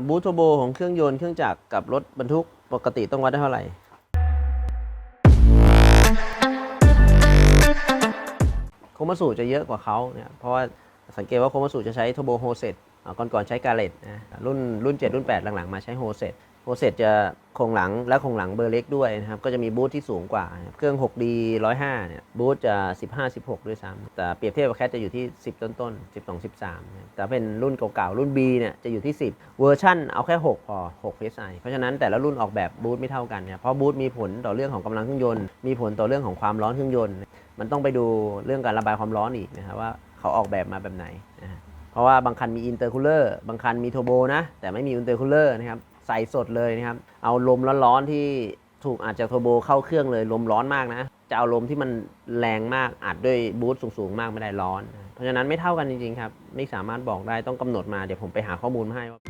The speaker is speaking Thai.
บูทโทโบของเครื่องยนต์เครื่องจักรกับรถบรรทุกปกติต้องวัดได้เท่าไหร่ โคมาสูจะเยอะกว่าเขาเนี่ยเพราะว่าสังเกตว่าโคมาสูจะใช้โทโบโฮเซต ก่อนก่อนๆใช้กาเลตนะรุ่นรุ่น 7 รุ่น 8 หลังๆ มาใช้โฮเซตโฮเซตจะโครงหลังและโครงหลังเบอร์เล็กด้วยนะครับ ก็จะมีบูทที่สูงกว่า เครื่อง 6D 105 เนี่ย บูทจะ 15 16 ด้วยซ้ำแต่เปรียบเทียบกับแคทจะอยู่ที่ 10 ต้นๆ 12 13 แต่เป็นรุ่นเก่าๆ รุ่น B เนี่ยจะอยู่ที่ 10 เวอร์ชั่นเอาแค่ 6 พอ 6 PSI เพราะฉะนั้นแต่ละรุ่นออกแบบบูทไม่เท่ากันเนี่ยเพราะบูทมีผลต่อเรื่องของกำลังเครื่องยนต์ มีผลต่อเรื่องของความร้อนเครื่องยนต์ มันต้องไปดูเรื่องการระบายความร้อนอีกนะครับว่าเขาออกแบบมาแบบไหนนะ เพราะว่าบางคันมีอินเตอร์คูลเลอร์บางคันมีโทโบนะ แต่ไม่มีอินเตอร์คูลเลอร์นะครับใส่สดเลยนะครับ เอาลมร้อนๆที่ถูกอาจจากโทโบเข้าเครื่องเลยลมร้อนมากนะ จะเอาลมที่มันแรงมากอัดด้วยบูทสูงๆ มากไม่ได้ร้อน เพราะฉะนั้นไม่เท่ากันจริงๆครับ ไม่สามารถบอกได้ต้องกำหนดมาเดี๋ยวผมไปหาข้อมูลมาให้ว่า